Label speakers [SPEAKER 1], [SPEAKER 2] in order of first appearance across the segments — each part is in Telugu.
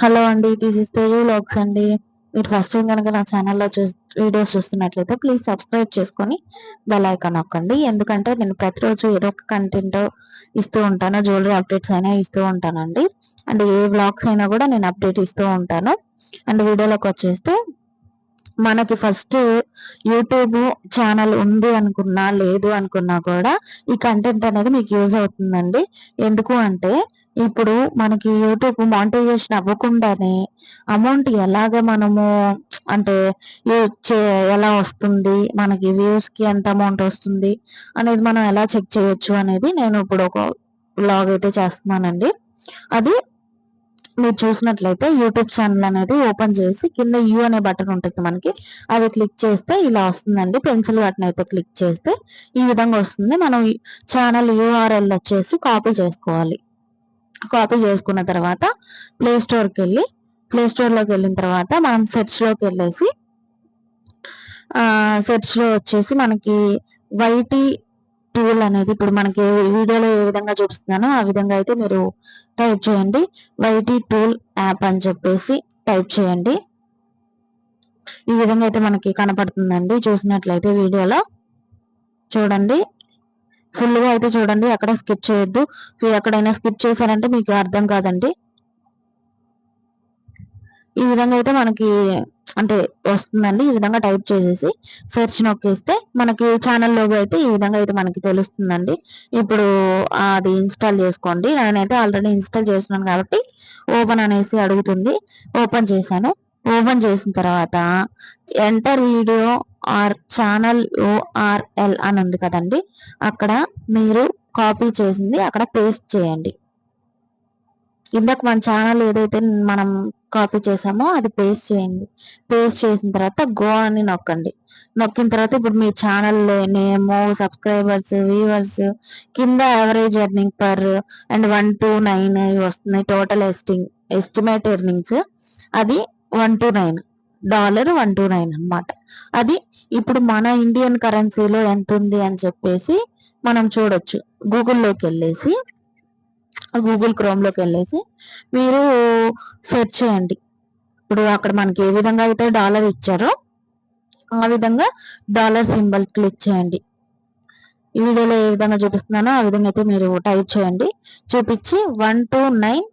[SPEAKER 1] హలో అండి దిస్ ఇస్ తేజు వ్లాగ్స్ అండి. మీరు ఫస్ట్ టైం కనుక నా ఛానల్లో చూ వీడియోస్ చూస్తున్నట్లయితే ప్లీజ్ సబ్స్క్రైబ్ చేసుకొని బెల్ ఐకాన్ నొక్కండి. ఎందుకంటే నేను ప్రతిరోజు ఏదో ఒక కంటెంట్ ఇస్తూ ఉంటాను జ్యువెలరీ అప్డేట్స్ అయినా ఇస్తూ ఉంటానండి. అండ్ ఏ వ్లాగ్స్ అయినా కూడా నేను అప్డేట్ ఇస్తూ ఉంటాను. అండ్ వీడియోలోకి వచ్చేస్తే మనకి ఫస్ట్ యూట్యూబ్ ఛానల్ ఉంది అనుకున్నా లేదు అనుకున్నా కూడా ఈ కంటెంట్ అనేది మీకు యూజ్ అవుతుందండి. ఎందుకు అంటే ఇప్పుడు మనకి యూట్యూబ్ మానిటైజేషన్ అవ్వకుండానే అమౌంట్ ఎలాగ మనము అంటే చే ఎలా వస్తుంది మనకి వ్యూస్కి ఎంత అమౌంట్ వస్తుంది అనేది మనం ఎలా చెక్ చేయొచ్చు అనేది నేను ఇప్పుడు ఒక బ్లాగ్ అయితే చేస్తున్నానండి. అది మీరు చూసినట్లయితే యూట్యూబ్ ఛానల్ అనేది ఓపెన్ చేసి కింద యూ అనే బటన్ ఉంటుంది మనకి. అది క్లిక్ చేస్తే ఇలా వస్తుందండి. పెన్సిల్ బటన్ అయితే క్లిక్ చేస్తే ఈ విధంగా వస్తుంది. మనం ఛానల్ యూఆర్ఎల్ వచ్చేసి కాపీ చేసుకోవాలి. కాపీ చేసుకున్న తర్వాత ప్లే స్టోర్కి వెళ్ళి ప్లే స్టోర్లోకి వెళ్ళిన తర్వాత మనం సెర్చ్లోకి వెళ్ళేసి సెర్చ్లో వచ్చేసి మనకి వైటీ టూల్ అనేది ఇప్పుడు మనకి వీడియోలో ఏ విధంగా చూపిస్తున్నానో ఆ విధంగా అయితే మీరు టైప్ చేయండి. వైటీ టూల్ యాప్ అని చెప్పేసి టైప్ చేయండి. ఈ విధంగా అయితే మనకి కనపడుతుందండి చూసినట్లయితే వీడియోలో. చూడండి. ఫుల్గా అయితే చూడండి. అక్కడ స్కిప్ చేయొద్దు. ఎక్కడైనా స్కిప్ చేశారంటే మీకు అర్థం కాదండి. ఈ విధంగా అయితే మనకి అంటే వస్తుందండి. ఈ విధంగా టైప్ చేసేసి సెర్చ్ నొక్కేస్తే మనకి ఛానల్ లోగో అయితే ఈ విధంగా అయితే మనకి తెలుస్తుందండి. ఇప్పుడు అది ఇన్స్టాల్ చేసుకోండి. నేనైతే ఆల్రెడీ ఇన్స్టాల్ చేస్తున్నాను కాబట్టి ఓపెన్ అనేసి అడుగుతుంది. ఓపెన్ చేశాను. ఓపెన్ చేసిన తర్వాత enter video or channel URL అని ఉంది కదండి. అక్కడ మీరు కాపీ చేసింది అక్కడ పేస్ట్ చేయండి. ఇందాక మన ఛానల్ ఏదైతే మనం కాపీ చేసామో అది పేస్ట్ చేయండి. పేస్ట్ చేసిన తర్వాత గో అని నొక్కండి. నొక్కిన తర్వాత ఇప్పుడు మీ ఛానల్ నేమ్ సబ్స్క్రైబర్స్ వ్యూవర్స్ కింద average earning per and one two nine వస్తున్నాయి. టోటల్ ఎస్టింగ్ ఎస్టిమేట్ ఎర్నింగ్స్ అది one two nine dollar one two nine అనమాట అది ఇప్పుడు మన ఇండియన్ కరెన్సీలో ఎంత ఉంది అని చెప్పేసి మనం చూడొచ్చు. గూగుల్లోకి వెళ్ళేసి గూగుల్ క్రోమ్లోకి వెళ్ళేసి మీరు సెర్చ్ చేయండి. ఇప్పుడు అక్కడ మనకి ఏ విధంగా అయితే డాలర్ ఇచ్చారో ఆ విధంగా డాలర్ సింబల్ క్లిక్ చేయండి. ఈ వీడియోలో ఏ విధంగా చూపిస్తున్నానో ఆ విధంగా అయితే మీరు టైప్ చేయండి. చూపించి one two nine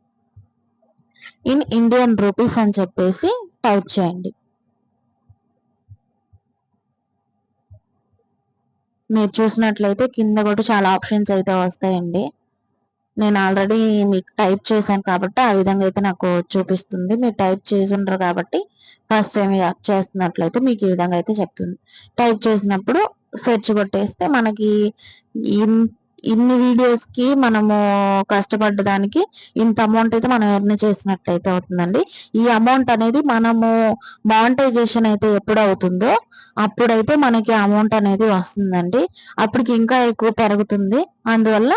[SPEAKER 1] in Indian rupees అని చెప్పేసి టైప్ చేయండి. మీరు చూసినట్లయితే కింద కూడా చాలా ఆప్షన్స్ అయితే వస్తాయండి. నేను ఆల్రెడీ మీకు టైప్ చేశాను కాబట్టి ఆ విధంగా అయితే నాకు చూపిస్తుంది. మీరు టైప్ చేసి ఉండరు కాబట్టి ఫస్ట్ టైం చేస్తున్నట్లయితే మీకు ఈ విధంగా అయితే చెప్తుంది. టైప్ చేసినప్పుడు సెర్చ్ కొట్టేస్తే మనకి ఇన్ని వీడియోస్కి మనము కష్టపడ్డ దానికి ఇంత అమౌంట్ అయితే మనం ఎర్న్ చేసినట్లయితే అవుతుందండి. ఈ అమౌంట్ అనేది మనము మానిటైజేషన్ అయితే ఎప్పుడు అవుతుందో అప్పుడైతే మనకి అమౌంట్ అనేది వస్తుందండి. అప్పటికి ఇంకా ఎక్కువ పెరుగుతుంది. అందువల్ల